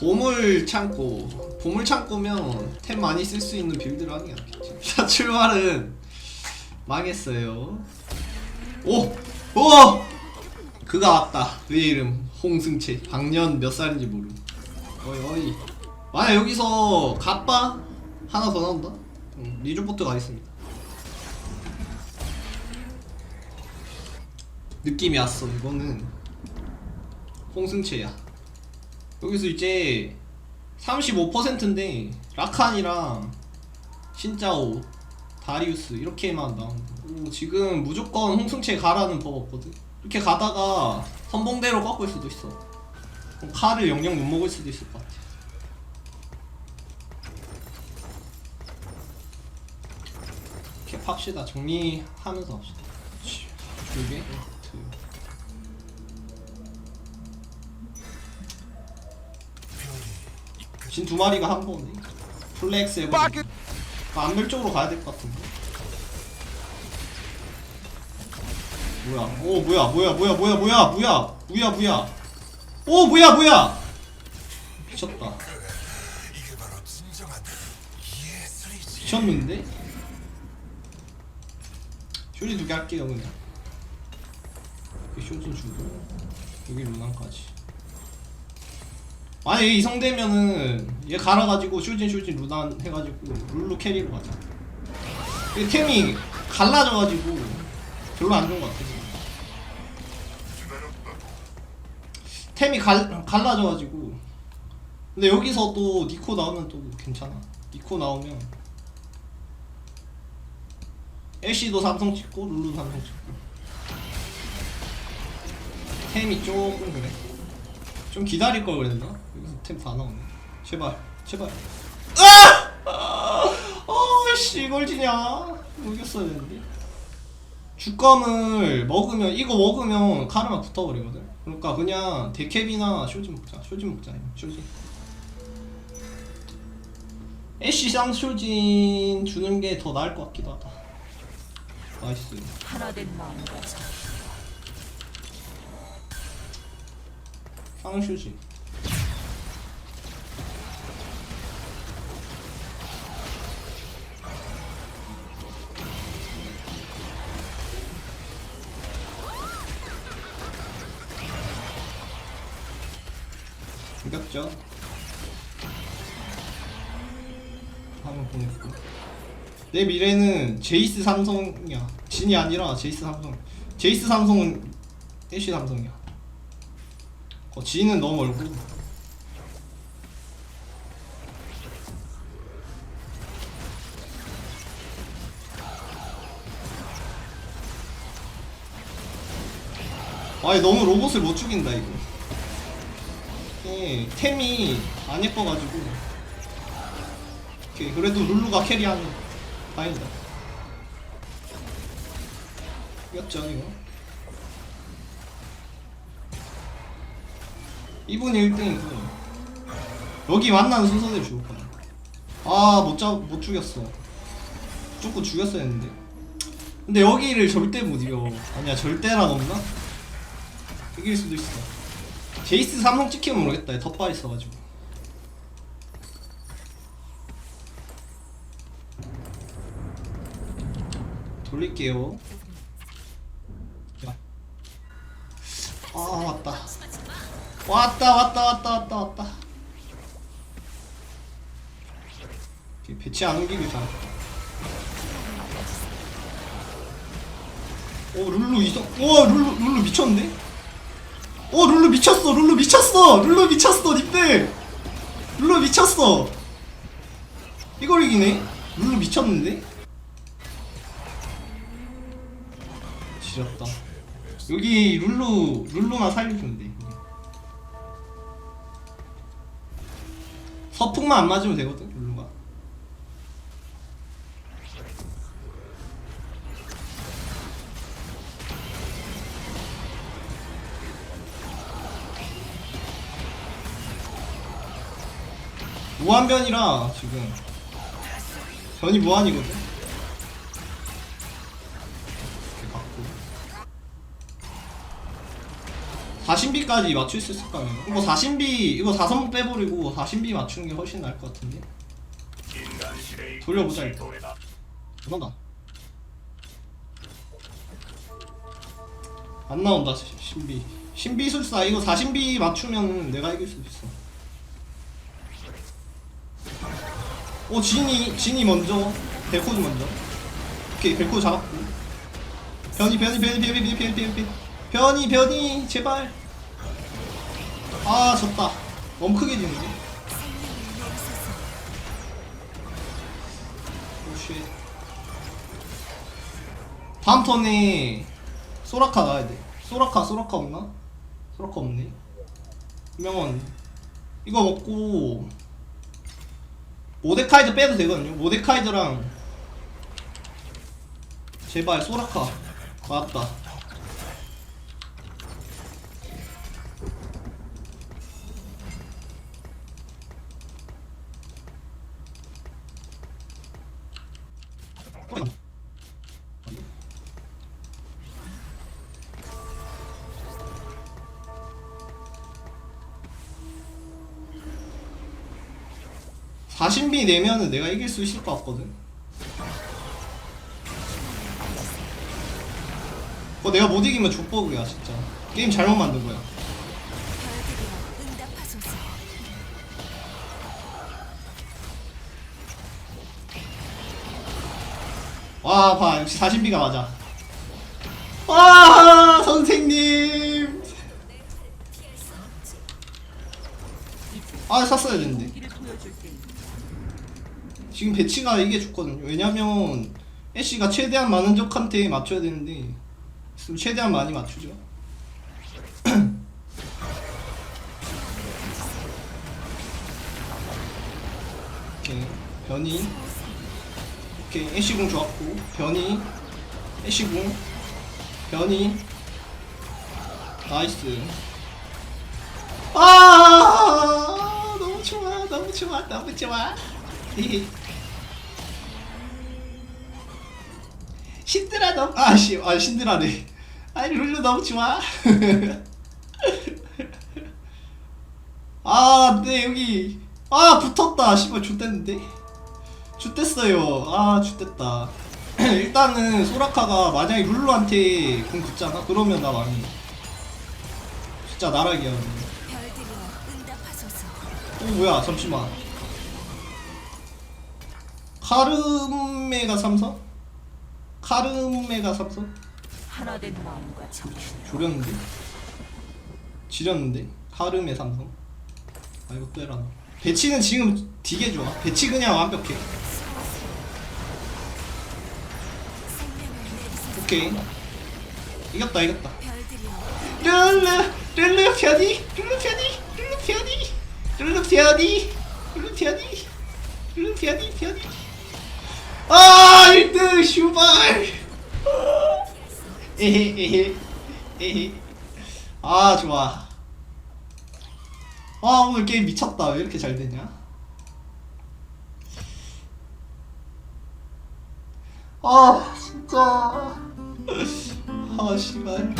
보물 창고. 보물 창고면 템 많이 쓸 수 있는 빌드를 하는 게 낫겠지 자 출발은 망했어요. 오! 오! 그가 왔다. 그의 이름 홍승채. 작년 몇 살인지 모름 어이 어이. 만약 여기서 갑바 하나 더 나온다? 음, 리조포트 가겠습니다. 느낌이 왔어 이거는. 홍승채야 여기서 이제 35%인데 라칸이랑 신짜오 다리우스 이렇게만 오, 지금 무조건 홍승채 가라는 법 없거든? 이렇게 가다가 선봉대로 꺾을 수도 있어. 칼을 영영 못 먹을 수도 있을 것 같아. 이렇게 팝시다. 정리하면서 합시다. 줄게 진 두 마리가 한 번에 플렉스 해보 안멸 쪽으로 가야 될 것 같은데? 뭐야? 오 뭐야 뭐야 뭐야 뭐야 뭐야 뭐야 뭐야 뭐야. 오 뭐야 뭐야. 미쳤다. 미쳤는데? 쇼리 두 개 할게요 그냥. 쇼좀 주고? 여기 루난까지 만약에 이성되면은 얘 갈아가지고 슈진 슈진 루난 해가지고 룰루 캐리로 가자. 이 템이 갈라져가지고 별로 안 좋은 것 같아. 템이 갈, 갈라져가지고. 근데 여기서 또 니코 나오면 또 괜찮아. 니코 나오면 애쉬도 삼성 찍고 룰루 삼성 찍고. 템이 조금 그래 좀 기다릴 걸 그랬나? 여기서 템 다 나오네. 제발, 제발. 아! 아씨 이걸 지냐? 모르겠어야 되는데. 주검을 먹으면 이거 먹으면 카르마 붙어버리거든. 그러니까 그냥 데캡이나 쇼진 먹자. 쇼진 먹자. 쇼진. 애쉬 쌍쇼진 주는 게 더 나을 것 같기도 하다. 나이스. 하나 된 마음과 쌍쇼진. 이겼죠? 한번 보냈고 내 미래는 제이스 삼성이야 진이 아니라 제이스 삼성 제이스 삼성은 애쉬 삼성이야 어, 진은 너무 멀고. 아니 너무 로봇을 못 죽인다 이거. 예, 템이 안 예뻐가지고. 오케이 그래도 룰루가 캐리하는. 다행이다. 이겼죠 이거 이분이 1등이고 여기 만나는 순서대로 죽을 거야 아못 잡, 못 죽였어. 조금 죽였어야 했는데. 근데 여기를 절대 못 이겨. 아니야 절대란 없나? 이길 수도 있어. 제이스 삼성 찍히면 모르겠다. 덧발 있어가지고. 돌릴게요. 아 왔다 왔다 왔다 왔다 왔다 왔다. 배치 안 옮기길 잘했다. 오 룰루 이성 오 룰루 룰루 미쳤는데? 오 룰루 미쳤어 룰루 미쳤어 룰루 미쳤어 닉들. 룰루 미쳤어. 이걸 이기네? 룰루 미쳤는데? 지렸다. 여기 룰루 룰루만 살려주면 돼 서풍만 안 맞으면 되거든 룰루가. 무한변이라 지금. 변이 무한이거든 4신비까지 맞출 수 있을 거 아니에요? 이거 4신비 이거 4선목 빼버리고 4신비 맞추는 게 훨씬 나을 것 같은데? 돌려보자 일단. 그런다. 안 나온다 시- 신비. 신비 술사 이거 4신비 맞추면 내가 이길 수 있어. 오 진이 진이 먼저. 벨코드 먼저. 오케이 벨코드 잡았고. 변이 변이 변이 변이 변이 변이 변이 변이 변이 제발. 아 졌다. 너무 크게 지는데? 다음 턴에 소라카 나야 돼. 소라카 소라카 없나? 소라카 없네. 명원 이거 먹고 모데카이드 빼도 되거든요. 모데카이드랑 제발 소라카. 맞다 사신비 내면은 내가 이길 수 있을 것 같거든. 어 내가 못 이기면 족버그야 진짜. 게임 잘못 만든 거야. 와, 봐 역시 사신비가 맞아. 와 선생님. 아 샀어야 되는데. 지금 배치가 이게 좋거든요. 왜냐면 애쉬가 최대한 많은 적한테 맞춰야 되는데 최대한 많이 맞추죠. 오케이 변이 오케이 애쉬궁 좋았고 변이 애쉬궁 변이 나이스 아 너무 좋아 너무 좋아 너무 좋아. 신드라 너무 아씨 아 신드라네. 아니 룰루 너무 좋아. 아 근데 여기 아 붙었다. 씨발 좆됐는데? 좆됐어요. 아 좆됐다. 일단은 소라카가 만약에 룰루한테 공 붙잖아? 그러면 나 많이 진짜 나락이야 어 뭐야 잠시만 카르메가 삼성? 카르메가 삼성? 하나 된 마음과 정신 조렸는데? 지렸는데? 카르메 삼성? 아 이거 빼라. 배치는 지금 되게 좋아. 배치 그냥 완벽해. 오케이. 이겼다 이겼다. 룰루 룰루 편이 룰루 편이 룰루 편이 룰루 편이 룰루 편이 룰루 편이 편이 아 1등 슈발! 아 좋아. 아 오늘 게임 미쳤다. 왜 이렇게 잘 되냐? 아 진짜. 아 씨발